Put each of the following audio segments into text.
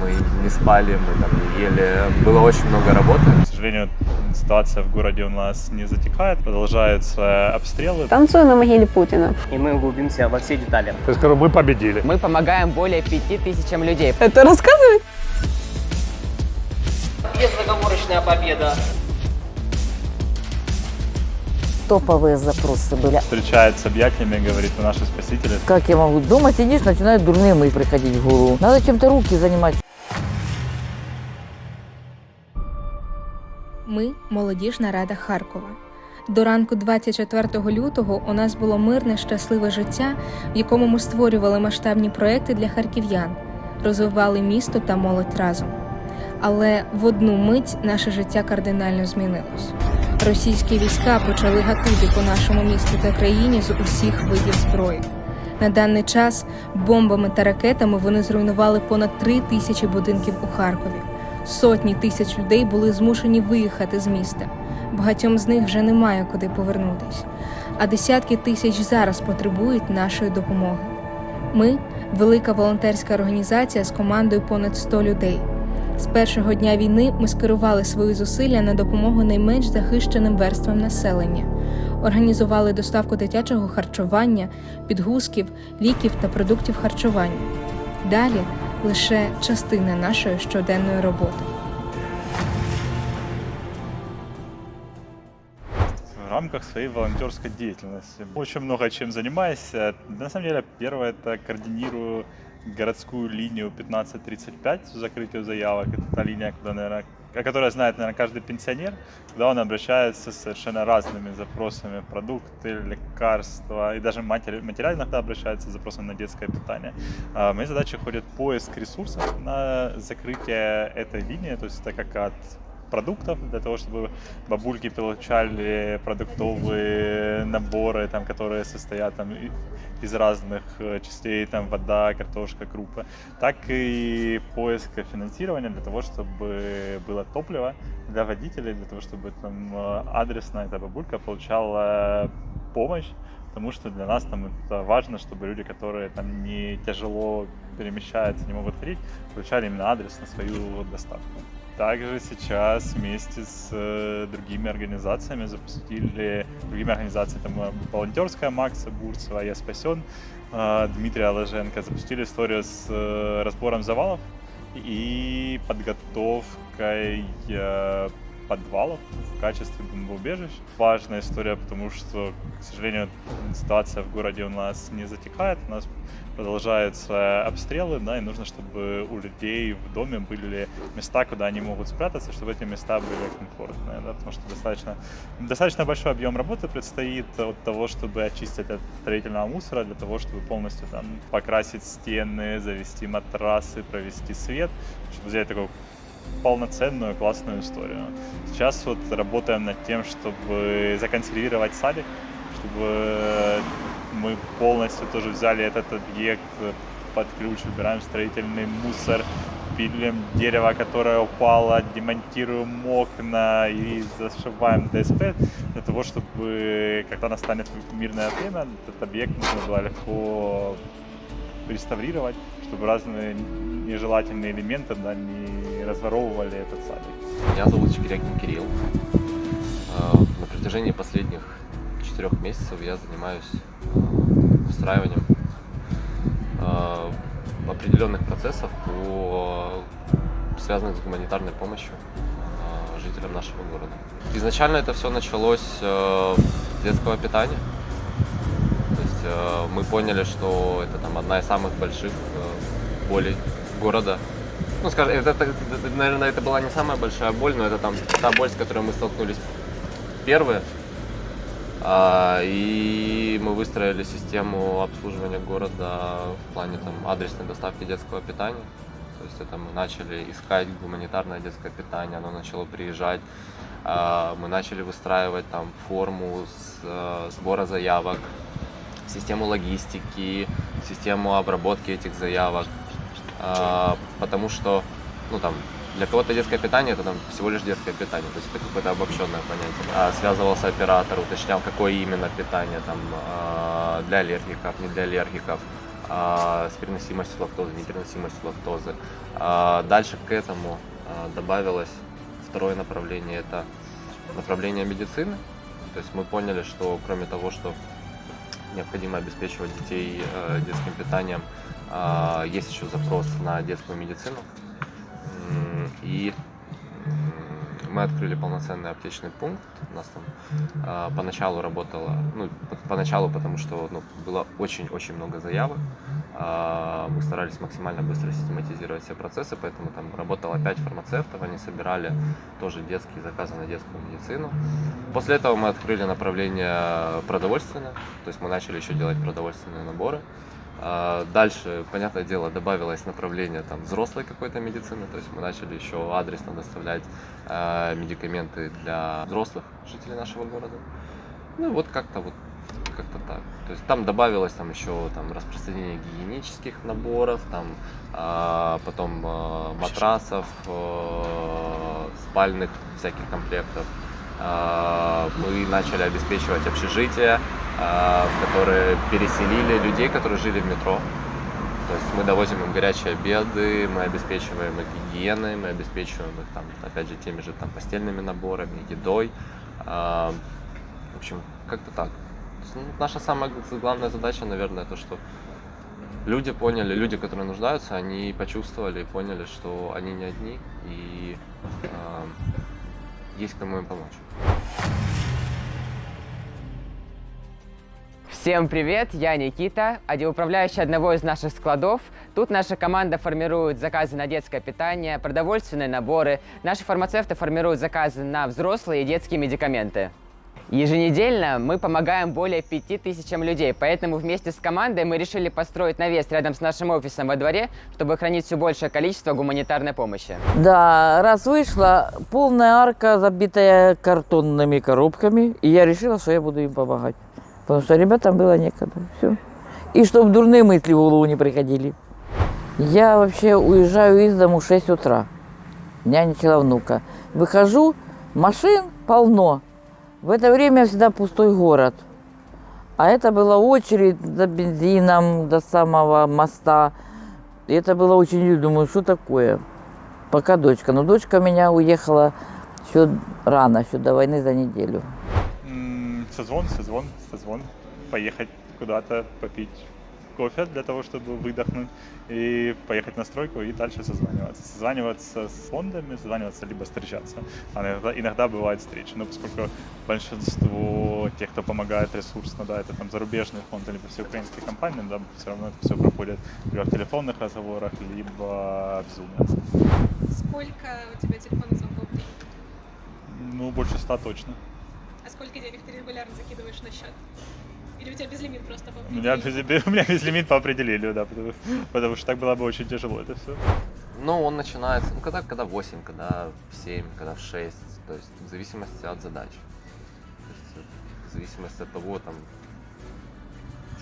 мы не спали, мы там не ели. Было очень много работы. К сожалению, ситуация в городе у нас не затихает, продолжаются обстрелы. Танцую на могиле Путина. И мы углубимся во все детали. Я скажу, мы победили. Мы помогаем более пяти тысячам людей. Это рассказывать? Безоговорочная победа. топовые запросы были. Встречает с объятиями, говорит, вы наши спасители. Как я могу? Дома сидишь, начинают дурные мысли приходить в голову. Надо чем-то руки занимать. Ми молодіжна рада Харкова. До ранку 24 лютого у нас було мирне, щасливе життя, в якому ми створювали масштабні проекти для харків'ян, розвивали місто та молодь разом. Але в одну мить наше життя кардинально змінилось. Російські війська почали гатити по нашому місту та країні з усіх видів зброї. На даний час бомбами та ракетами вони зруйнували понад три тисячі будинків у Харкові. Сотні тисяч людей були змушені виїхати з міста. Багатьом з них вже немає куди повернутись. А десятки тисяч зараз потребують нашої допомоги. Ми велика волонтерська організація з командою понад 100 людей. З першого дня війни ми скерували свої зусилля на допомогу найменш захищеним верствам населення, організували доставку дитячого харчування, підгузків, ліків та продуктів харчування. Далі лише частина нашої щоденної роботи. В рамках своей волонтерской деятельности. Очень много чем занимаюсь. Э, На самом деле, первое это координирую городскую линию 1535 с закрытию заявок. Это та линия, куда, наверное, о которой знает, наверное, каждый пенсионер, когда он обращается с совершенно разными запросами, продукты, лекарства, и даже матери, матеря иногда обращаются с запросом на детское питание. А, моей задаче входит поиск ресурсов на закрытие этой линии, то есть это как от продуктов для того, чтобы бабульки получали продуктовые наборы, там, которые состоят там, из разных э, частей, там, вода, картошка, крупы, так и поиск финансирования для того, чтобы было топливо для водителей, для того, чтобы там э, адресно эта бабулька получала помощь, потому что для нас там это важно, чтобы люди, которые там не тяжело перемещаются, не могут ходить, получали именно адрес на свою доставку. Также сейчас вместе с э, другими организациями запустили, другими организациями, там э, волонтерская Макса Бурцева, Я спасен, э, Дмитрия Ложенко, запустили историю с э, разбором завалов и подготовкой подвалов в качестве бомбоубежищ. Важная история, потому что, к сожалению, ситуация в городе у нас не затихает, у нас продолжаются обстрелы, да, и нужно, чтобы у людей в доме были места, куда они могут спрятаться, чтобы эти места были комфортные, да, потому что достаточно, достаточно большой объем работы предстоит от того, чтобы очистить от строительного мусора, для того, чтобы полностью там покрасить стены, завести матрасы, провести свет, чтобы взять такую полноценную классную историю. Сейчас вот работаем над тем, чтобы законсервировать садик, чтобы мы полностью тоже взяли этот объект под ключ, убираем строительный мусор, пилим дерево, которое упало, демонтируем окна и зашиваем ДСП для того, чтобы когда настанет мирное время, этот объект можно было легко реставрировать, чтобы разные нежелательные элементы да, не разворовывали этот садик. Меня зовут Чекирякин Кирилл. А, На протяжении последних четырех месяцев я занимаюсь устраиванием а, определенных процессов, связанных с гуманитарной помощью жителям нашего города. Изначально это все началось э, с детского питания. То есть э, мы поняли, что это там одна из самых больших болей города. Ну, скажем, это, это, это, наверное, это была не самая большая боль, но это там та боль, с которой мы столкнулись первые. А, и мы выстроили систему обслуживания города в плане там, адресной доставки детского питания. То есть это мы начали искать гуманитарное детское питание, оно начало приезжать. А, мы начали выстраивать там форму с, э, сбора заявок, систему логистики, систему обработки этих заявок. А, потому что, ну там, для кого-то детское питание это там всего лишь детское питание, то есть это какое-то обобщенное понятие. А, связывался оператор, уточнял, какое именно питание там а, для аллергиков, не для аллергиков. а, с переносимостью лактозы, непереносимостью лактозы. А, Дальше к этому а, добавилось второе направление, это направление медицины. То есть мы поняли, что кроме того, что необходимо обеспечивать детей э, детским питанием, есть еще запрос на детскую медицину. И мы открыли полноценный аптечный пункт. У нас там а, поначалу работало, ну, по- поначалу, потому что ну, было очень-очень много заявок. А, Мы старались максимально быстро систематизировать все процессы, поэтому там работало 5 фармацевтов, они собирали тоже детские заказы на детскую медицину. После этого мы открыли направление продовольственное, то есть мы начали еще делать продовольственные наборы. А, Дальше, понятное дело, добавилось направление там, взрослой какой-то медицины, то есть мы начали еще адресно доставлять э, медикаменты для взрослых жителей нашего города. Ну вот как-то вот как-то так. То есть там добавилось там еще там распространение гигиенических наборов, там а, потом а, матрасов, э, спальных всяких комплектов. А, Мы начали обеспечивать общежития, в которые переселили людей, которые жили в метро. То есть мы довозим им горячие обеды, мы обеспечиваем их гигиеной, мы обеспечиваем их там, опять же, теми же там постельными наборами, едой. А, В общем, как-то так. Ну, наша самая главная задача, наверное, то, что люди поняли, люди, которые нуждаются, они почувствовали и поняли, что они не одни, и а, есть кому им помочь. Всем привет, я Никита, управляющий одного из наших складов. Тут наша команда формирует заказы на детское питание, продовольственные наборы. Наши фармацевты формируют заказы на взрослые и детские медикаменты. Еженедельно мы помогаем более 5000 людей, поэтому вместе с командой мы решили построить навес рядом с нашим офисом во дворе, чтобы хранить все большее количество гуманитарной помощи. Да, раз вышла, полная арка, забитая картонными коробками, и я решила, что я буду им помогать. Потому что ребятам было некогда. Все. И чтобы дурные мысли в голову не приходили. Я вообще уезжаю из дому в 6 утра. Нянчила внука. Выхожу, машин полно. В это время всегда пустой город. А это была очередь за бензином до самого моста. И это было очень, думаю, что такое? Пока дочка. Но дочка меня уехала еще рано, еще до войны за неделю. Созвон, созвон, созвон. Поехать куда-то, попить кофе для того, чтобы выдохнуть, и поехать на стройку и дальше созваниваться. Созваниваться с фондами, созваниваться либо встречаться. А иногда, иногда бывают встречи, но поскольку большинство тех, кто помогает ресурсно, да, это там зарубежные фонды, либо все украинские компании, да, все равно это все проходит либо в телефонных разговорах, либо в Zoom. Сколько у тебя телефонных звонков в день? Ну, больше ста точно. А сколько денег ты регулярно закидываешь на счет? Или у тебя безлимит просто по У меня, без, у меня безлимит по определению, да, потому, потому что так было бы очень тяжело это все. Ну, он начинается, ну, когда, когда в 8, когда в 7, когда в 6, то есть в зависимости от задач. То есть э, в зависимости от того, там,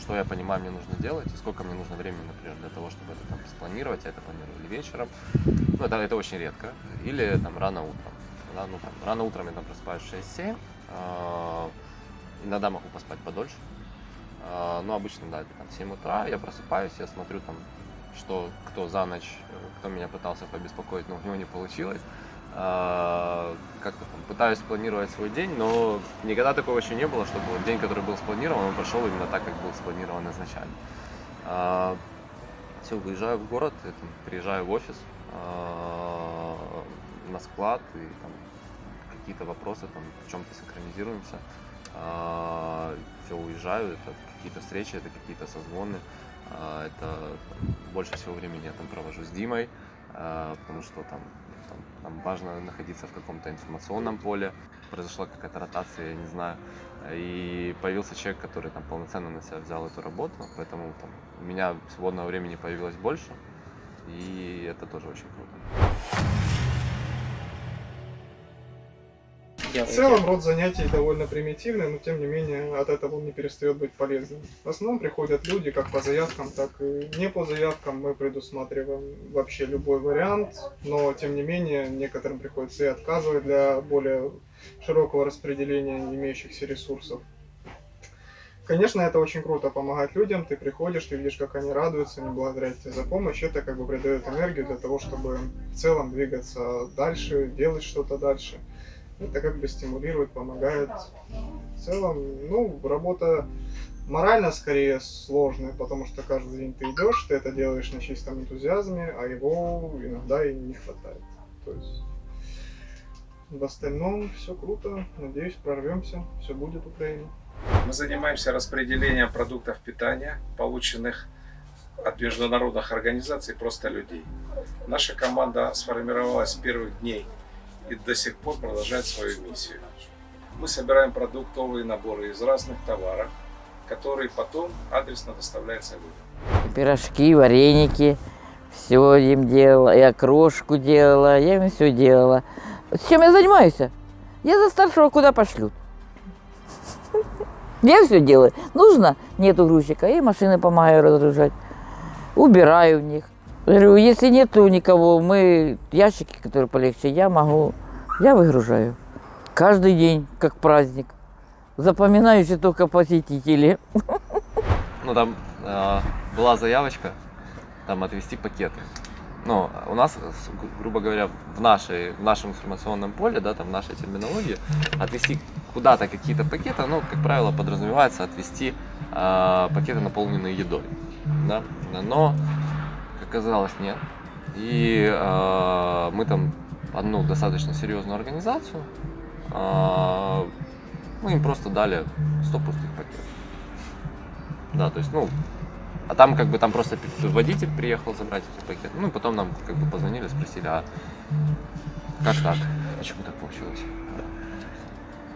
что я понимаю, мне нужно делать, и сколько мне нужно времени, например, для того, чтобы это там спланировать, я это планирую или вечером, ну, это, это очень редко, или там рано утром. Да, ну, там, рано утром я там просыпаюсь в 6-7, а, иногда могу поспать подольше, а, но обычно, да, это там 7 утра, я просыпаюсь, я смотрю там, что кто за ночь, кто меня пытался побеспокоить, но у него не получилось. А, Как-то там пытаюсь спланировать свой день, но никогда такого еще не было, чтобы день, который был спланирован, он прошел именно так, как был спланирован изначально. Все, выезжаю в город, приезжаю в офис, а, на склад, и там какие-то вопросы, там в чем-то синхронизируемся. Все, уезжаю, это какие-то встречи, это какие-то созвоны. А, Это больше всего времени я там провожу с Димой, а, потому что там, там, там важно находиться в каком-то информационном поле. Произошла какая-то ротация, я не знаю. И появился человек, который там полноценно на себя взял эту работу, поэтому там, у меня свободного времени появилось больше, и это тоже очень круто. В целом род занятий довольно примитивный, но тем не менее от этого он не перестает быть полезным. В основном приходят люди как по заявкам, так и не по заявкам. Мы предусматриваем вообще любой вариант, но тем не менее некоторым приходится и отказывать для более широкого распределения имеющихся ресурсов. Конечно, это очень круто помогать людям. Ты приходишь, ты видишь, как они радуются, они благодарят тебя за помощь. Это как бы придает энергию для того, чтобы в целом двигаться дальше, делать что-то дальше. Это как бы стимулирует, помогает. В целом, ну, работа морально скорее сложная, потому что каждый день ты идешь, ты это делаешь на чистом энтузиазме, а его иногда и не хватает. То есть в остальном все круто, надеюсь, прорвемся, все будет Украина. Мы занимаемся распределением продуктов питания, полученных от международных организаций просто людей. Наша команда сформировалась с первых дней и до сих пор продолжает свою миссию. Мы собираем продуктовые наборы из разных товаров, которые потом адресно доставляются людям. Пирожки, вареники, все им делала. Я крошку делала, я им все делала. С чем я занимаюсь? Я за старшего куда пошлют. Я все делаю. Нужно, нету грузчика, я машины помогаю разгружать. Убираю в них. Говорю, если нету никого, мы ящики, которые полегче, я могу, я выгружаю. Каждый день, как праздник. Запоминающий только посетители. Ну, там э, была заявочка, там, отвезти пакеты. Ну, у нас, грубо говоря, в, нашей, в нашем информационном поле, да, там, в нашей терминологии, отвезти куда-то какие-то пакеты, ну, как правило, подразумевается отвезти э, пакеты, наполненные едой, да, но, оказалось, нет. И э, мы там одну достаточно серьезную организацию, э, мы им просто дали 100 пустых пакетов. Да, то есть, ну, а там как бы там просто водитель приехал забрать эти пакеты. Ну, и потом нам как бы позвонили, спросили, а как так? Почему так получилось?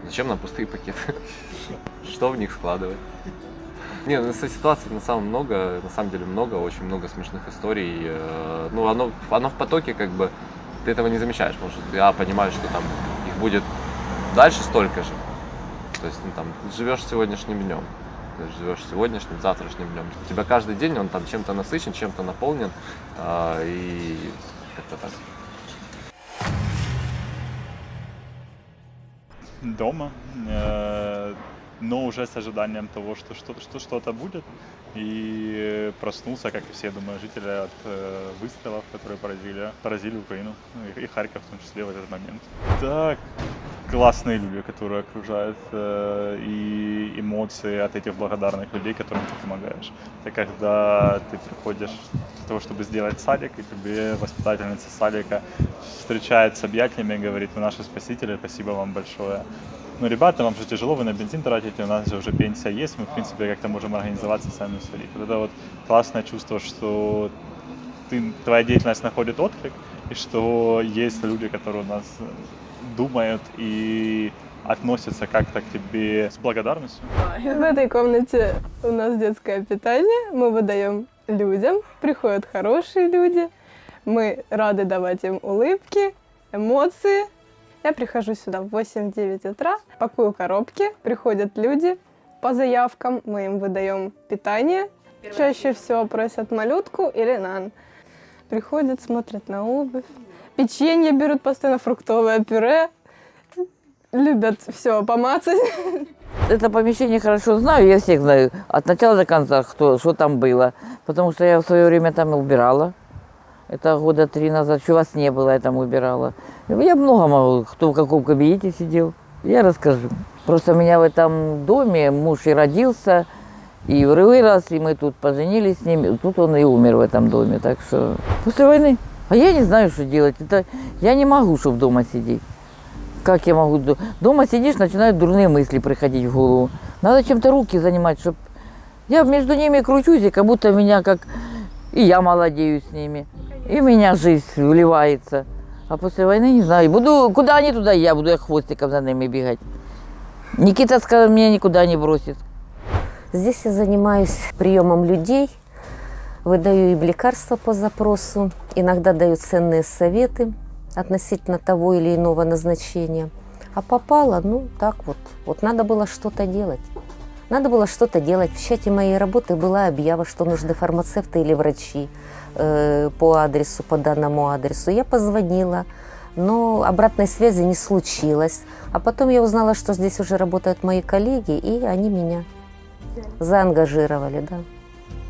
Зачем нам пустые пакеты? Что в них складывать? Не, ну, ситуаций на самом много, на самом деле много, очень много смешных историй. Э, Ну, оно, оно в потоке, как бы, ты этого не замечаешь, потому что я понимаю, что там их будет дальше столько же. То есть, ну, там, живешь сегодняшним днем. Ты живешь сегодняшним, завтрашним днем. У тебя каждый день он там чем-то насыщен, чем-то наполнен. а, и как-то так. дома, э, но уже с ожиданием того, что что- что- что-то будет. И проснулся, как и все, думаю, жители от э, выстрелов, которые поразили, поразили Украину ну, и, и Харьков в том числе в этот момент. Так, классные люди, которые окружают, э, и эмоции от этих благодарных людей, которым ты помогаешь. Это когда ты приходишь для того, чтобы сделать садик, и тебе воспитательница садика встречает с объятиями и говорит, вы наши спасители, спасибо вам большое. Ну, ребята, вам же тяжело, вы на бензин тратите, у нас же уже пенсия есть, мы, в принципе, как-то можем организоваться сами свалить. Вот это вот классное чувство, что ты, твоя деятельность находит отклик, и что есть люди, которые у нас думают и относятся как-то к тебе с благодарностью. В этой комнате у нас детское питание. Мы выдаем людям. Приходят хорошие люди. Мы рады давать им улыбки, эмоции. Я прихожу сюда в 8-9 утра, пакую коробки, приходят люди по заявкам, мы им выдаем питание. Чаще всего просят малютку или нан. Приходят, смотрят на обувь. Печенье берут постоянно, фруктовое пюре. Любят все помацать. Это помещение хорошо знаю, я всех знаю, от начала до конца, кто, что там было. Потому что я в свое время там убирала. Это года три назад, еще вас не было, я там убирала. Я много могу, кто в каком кабинете сидел, я расскажу. Просто у меня в этом доме муж и родился, и вырос, и мы тут поженились с ним. Тут он и умер в этом доме, так что после войны. А я не знаю, что делать. Это я не могу, чтобы дома сидеть. Как я могу? до- Дома сидишь, начинают дурные мысли приходить в голову. Надо чем-то руки занимать, чтобы... Я между ними кручусь, и как будто меня как... И я молодею с ними. И у меня жизнь вливается. А после войны не знаю. Буду, куда они, туда я буду я хвостиком за ними бегать. Никита сказал, меня никуда не бросит. Здесь я занимаюсь приемом людей, выдаю им лекарства по запросу, иногда даю ценные советы относительно того или иного назначения. А попало, ну так вот, вот надо было что-то делать. Надо было что-то делать. В чате моей работы была объява, что нужны фармацевты или врачи по адресу, по данному адресу. Я позвонила, но обратной связи не случилось. А потом я узнала, что здесь уже работают мои коллеги, и они меня заангажировали, да.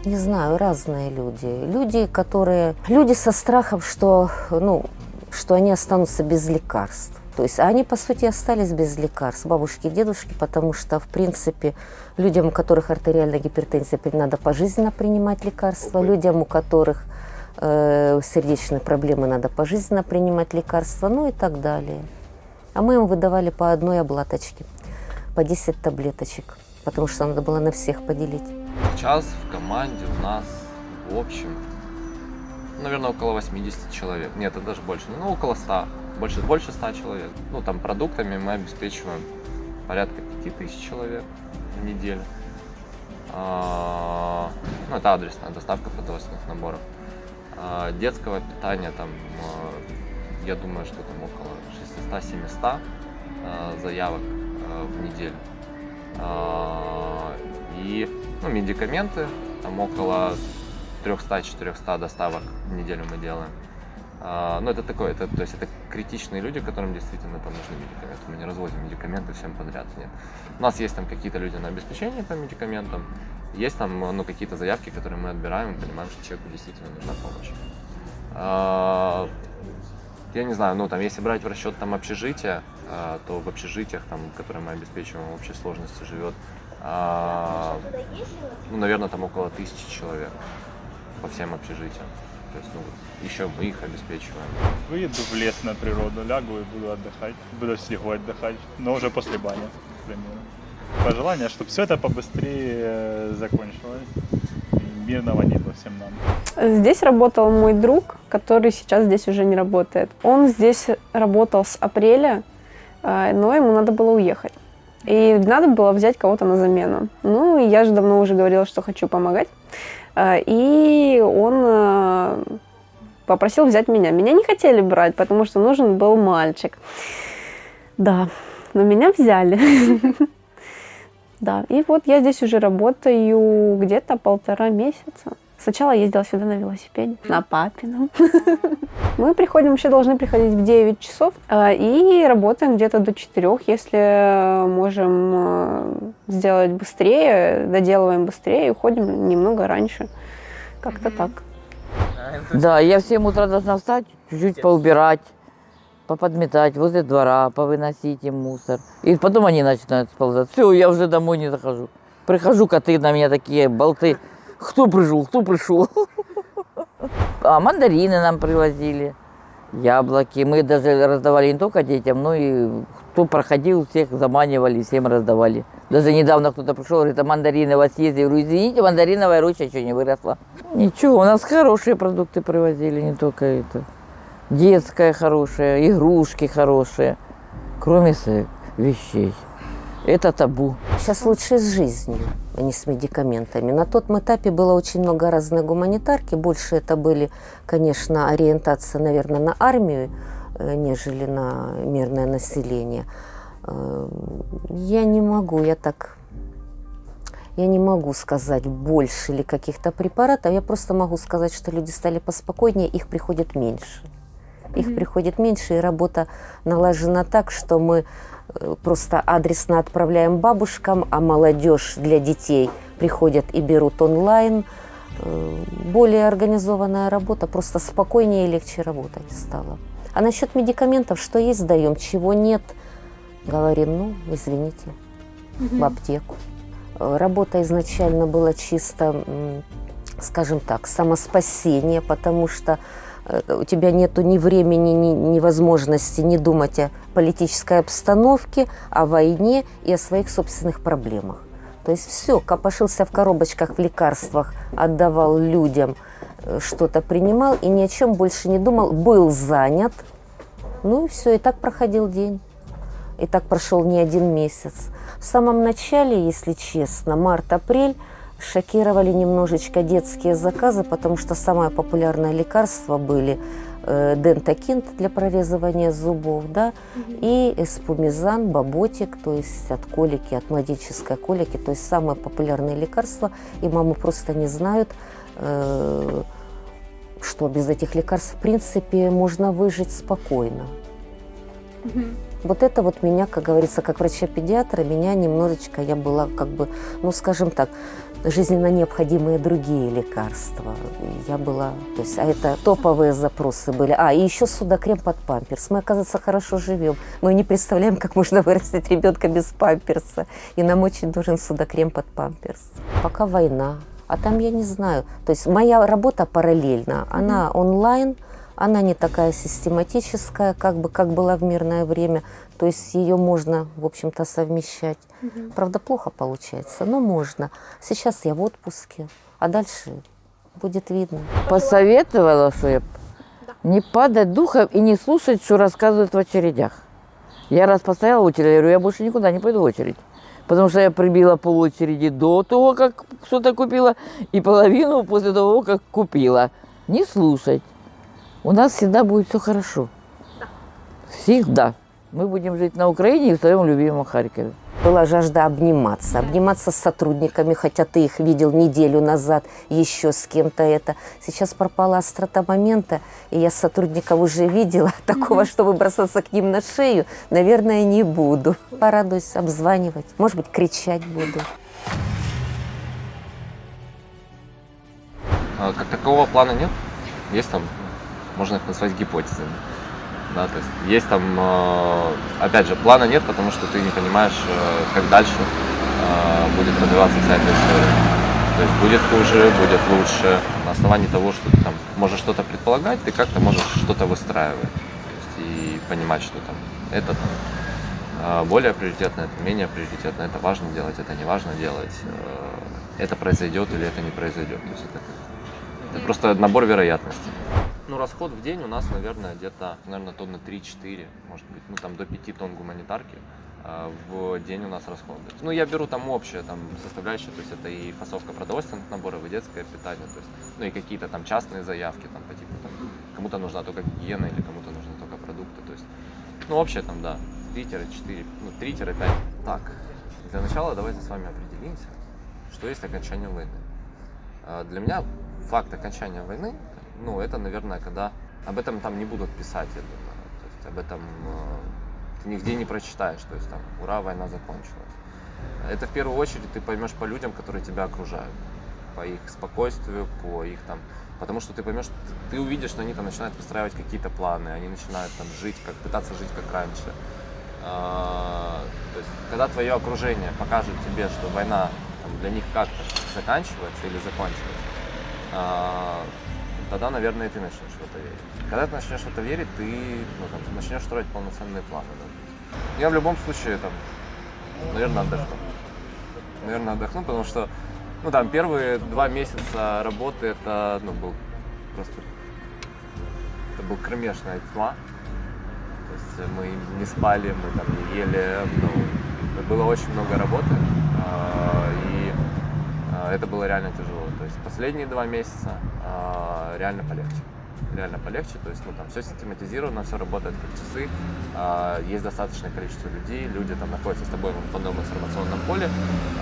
Не знаю, разные люди. Люди, которые... Люди со страхом, что, ну, что они останутся без лекарств. То есть они, по сути, остались без лекарств, бабушки и дедушки, потому что, в принципе, людям, у которых артериальная гипертензия, надо пожизненно принимать лекарства, людям, у которых э, сердечные проблемы, надо пожизненно принимать лекарства, ну и так далее. А мы им выдавали по одной облаточке, по 10 таблеточек, потому что надо было на всех поделить. Сейчас в команде у нас в общем, наверное, около 80 человек. Нет, это даже больше, ну около 100, больше, больше 100 человек. Ну там продуктами мы обеспечиваем порядка 5000 человек в неделю. А, Ну, это адресная доставка продовольственных наборов. А, Детского питания там, а, я думаю, что там около 600-700 а, заявок в неделю. И ну, медикаменты, там около 300-400 доставок в неделю мы делаем. А, Ну, это такое, это, то есть это критичные люди, которым действительно там нужны медикаменты. Мы не развозим медикаменты всем подряд, нет. У нас есть там какие-то люди на обеспечение по медикаментам, есть там ну, какие-то заявки, которые мы отбираем и понимаем, что человеку действительно нужна помощь. А, Я не знаю, ну там если брать в расчет там общежития, а, то в общежитиях, там, которые мы обеспечиваем в общей сложности, живет, а, ну, наверное, там около тысячи человек по всем общежитиям. То есть, ну, еще мы их обеспечиваем. Выеду в лес на природу, лягу и буду отдыхать. Буду в снегу отдыхать, но уже после бани, к примеру. Пожелание, чтобы все это побыстрее э, закончилось. И мирного неба всем нам. Здесь работал мой друг, который сейчас здесь уже не работает. Он здесь работал с апреля, э, но ему надо было уехать. И надо было взять кого-то на замену. Ну, я же давно уже говорила, что хочу помогать. Э, И он э, попросил взять меня. Меня не хотели брать, потому что нужен был мальчик. Да, но меня взяли. Да, и вот я здесь уже работаю где-то полтора месяца. Сначала ездила сюда на велосипеде, на папином. Мы приходим, вообще должны приходить в 9 часов э, и работаем где-то до 4. Если можем э, сделать быстрее, доделываем быстрее и уходим немного раньше. Как-то так. Да, я в 7 утра должна встать, чуть-чуть поубирать, поподметать возле двора, повыносить им мусор. И потом они начинают сползать. Все, я уже домой не захожу. Прихожу, коты на меня такие болты. Кто пришел, кто пришел? А мандарины нам привозили, яблоки. Мы даже раздавали не только детям, но и кто проходил, всех заманивали, всем раздавали. Даже недавно кто-то пришел, говорит, а мандарины у вас есть? Я говорю, извините, мандариновая ручка еще не выросла. Ничего, у нас хорошие продукты привозили, не только это. Детская хорошая, игрушки хорошие, кроме вещей. Это табу. Сейчас лучше с жизнью, а не с медикаментами. На том этапе было очень много разной гуманитарки. Больше это были, конечно, ориентация, наверное, на армию, э, нежели на мирное население. Э, Я не могу, я так... Я не могу сказать больше ли каких-то препаратов. Я просто могу сказать, что люди стали поспокойнее, их приходит меньше. Их приходит меньше, и работа налажена так, что мы просто адресно отправляем бабушкам, а молодежь для детей приходят и берут онлайн. Э, Более организованная работа, просто спокойнее и легче работать стало. А насчет медикаментов, что есть, даем, чего нет, говорим, ну, извините, в аптеку. Э, Работа изначально была чисто, скажем так, самоспасение, потому что у тебя нету ни времени, ни, ни возможности не думать о политической обстановке, о войне и о своих собственных проблемах. То есть все, копошился в коробочках, в лекарствах, отдавал людям, э, что-то принимал и ни о чем больше не думал, был занят. Ну и все, и так проходил день. И так прошел не один месяц. В самом начале, если честно, март-апрель, шокировали немножечко детские заказы, потому что самое популярное лекарство были э, дентакинт для прорезывания зубов, да, и эспумизан, баботик, то есть от колики, от младенческой колики, то есть самые популярные лекарства, и мамы просто не знают, э, что без этих лекарств, в принципе, можно выжить спокойно. Вот это вот меня, как говорится, как врача-педиатра, меня немножечко, я была как бы, ну скажем так, жизненно необходимые другие лекарства. Я была, то есть, а это топовые запросы были. А, и еще судокрем под памперс. Мы, оказывается, хорошо живем. Мы не представляем, как можно вырастить ребенка без памперса. И нам очень нужен судокрем под памперс. Пока война. А там я не знаю. То есть моя работа параллельно. Она онлайн, она не такая систематическая, как бы как была в мирное время. То есть ее можно, в общем-то, совмещать. Правда, плохо получается, но можно. Сейчас я в отпуске, а дальше будет видно. Посоветовала, что я не падать духом и не слушать, что рассказывают в очередях. Я раз постояла в очереди, я говорю, я больше никуда не пойду в очередь. Потому что я прибила пол очереди до того, как что-то купила, и половину после того, как купила. Не слушать. У нас всегда будет все хорошо. Всегда. Мы будем жить на Украине и в своем любимом Харькове. Была жажда обниматься, обниматься с сотрудниками, хотя ты их видел неделю назад, еще с кем-то это. Сейчас пропала острота момента, и я сотрудников уже видела. Такого, чтобы бросаться к ним на шею, наверное, не буду. Порадуюсь обзванивать, может быть, кричать буду. А, Как такового плана нет. Есть там, можно их назвать гипотезами. Да, то есть есть там, э, опять же, плана нет, потому что ты не понимаешь, э, как дальше э, будет развиваться вся эта история. То есть будет хуже, будет лучше. На основании того, что ты там можешь что-то предполагать, ты как-то можешь что-то выстраивать. И понимать, что там это там, более приоритетно, это менее приоритетно, это важно делать, это не важно делать, это произойдет или это не произойдет. То есть это, это просто набор вероятностей. Ну, расход в день у нас, наверное, где-то, наверное, тонны 3-4, может быть, ну, там до 5 тонн гуманитарки а, в день у нас расходы. Ну, я беру там общее, там, составляющие, то есть это и фасовка продовольственных наборов, и детское питание, то есть, ну, и какие-то там частные заявки, там, по типу, там, кому-то нужна только гигиена или кому-то нужны только продукты, то есть, ну, общее там, да, 3-4, ну, 3-5. Так, для начала давайте с вами определимся, что есть окончание войны. А, Для меня факт окончания войны, ну, это, наверное, когда об этом там не будут писать, я думаю. То есть об этом э, ты нигде не прочитаешь. То есть там, ура, война закончилась. Это в первую очередь ты поймешь по людям, которые тебя окружают. По их спокойствию, по их там... Потому что ты поймешь, ты, увидишь, что они там начинают выстраивать какие-то планы, они начинают там жить, как пытаться жить как раньше. А, то есть, когда твое окружение покажет тебе, что война там, для них как-то заканчивается или закончилась, а, тогда, наверное, ты начнешь в это верить. Когда ты начнешь в это верить, ты ну, там, начнешь строить полноценные планы. да. Я в любом случае, там, наверное, отдохну. Наверное, отдохну, потому что, ну, там, первые два месяца работы, это, ну, был просто, это был кромешная тьма. То есть мы не спали, мы там не ели, ну, было очень много работы, а, это было реально тяжело. То есть последние два месяца а, реально полегче. Реально полегче, то есть ну, там все систематизировано, все работает как часы, а, есть достаточное количество людей, люди там находятся с тобой в одном информационном поле,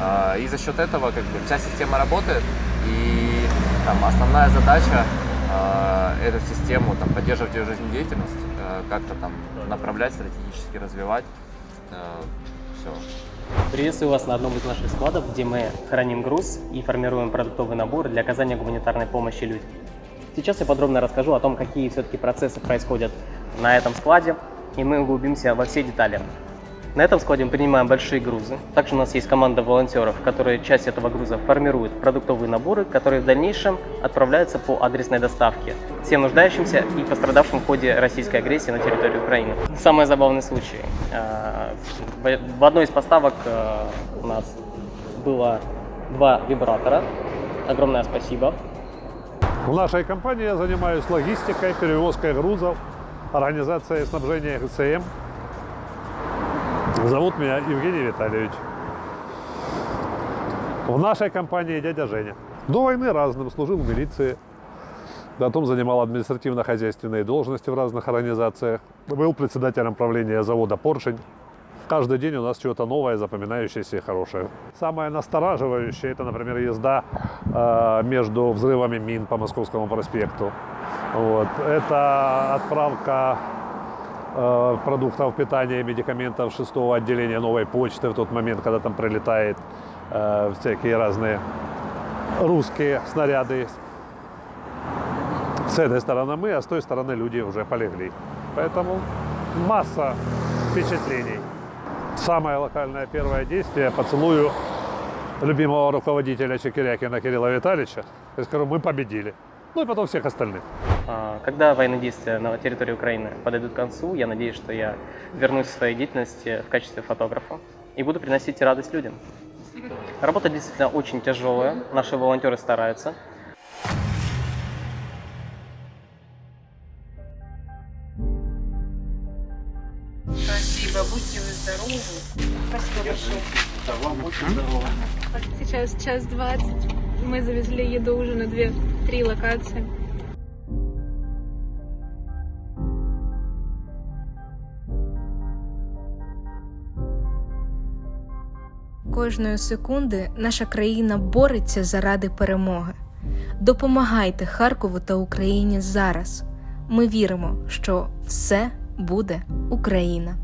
а, и за счет этого как бы вся система работает, и там основная задача а, эту систему там, поддерживать ее жизнедеятельность, а, как-то там направлять, стратегически развивать, все. Приветствую вас на одном из наших складов, где мы храним груз и формируем продуктовый набор для оказания гуманитарной помощи людям. Сейчас я подробно расскажу о том, какие все-таки процессы происходят на этом складе, и мы углубимся во все детали. На этом складе мы принимаем большие грузы. Также у нас есть команда волонтеров, которые часть этого груза формируют продуктовые наборы, которые в дальнейшем отправляются по адресной доставке всем нуждающимся и пострадавшим в ходе российской агрессии на территории Украины. Самый забавный случай. В одной из поставок э, у нас было два вибратора. Огромное спасибо. В нашей компании я занимаюсь логистикой, перевозкой грузов, организацией снабжения ГЦМ. Зовут меня Евгений Витальевич. В нашей компании дядя Женя. До войны разным служил в милиции, потом занимал административно-хозяйственные должности в разных организациях. Был председателем правления завода «Поршень». Каждый день у нас что-то новое, запоминающееся и хорошее. Самое настораживающее – это, например, езда э, между взрывами мин по Московскому проспекту. Вот. Это отправка э, продуктов питания медикаментов шестого отделения новой почты в тот момент, когда там прилетает э, всякие разные русские снаряды. С этой стороны мы, а с той стороны люди уже полегли. Поэтому масса впечатлений. Самое локальное первое действие – поцелую любимого руководителя Чекирякина Кирилла Витальевича. Я скажу, мы победили. Ну и потом всех остальных. А, Когда военные действия на территории Украины подойдут к концу, я надеюсь, что я вернусь к своей деятельности в качестве фотографа и буду приносить радость людям. Работа действительно очень тяжелая, наши волонтеры стараются. Сейчас час двадцать. Мы завезли еду уже на две-три локации. Кожної секунди наша країна бореться заради перемоги. Допомагайте Харкову та Україні зараз. Ми віримо, що все буде Україна.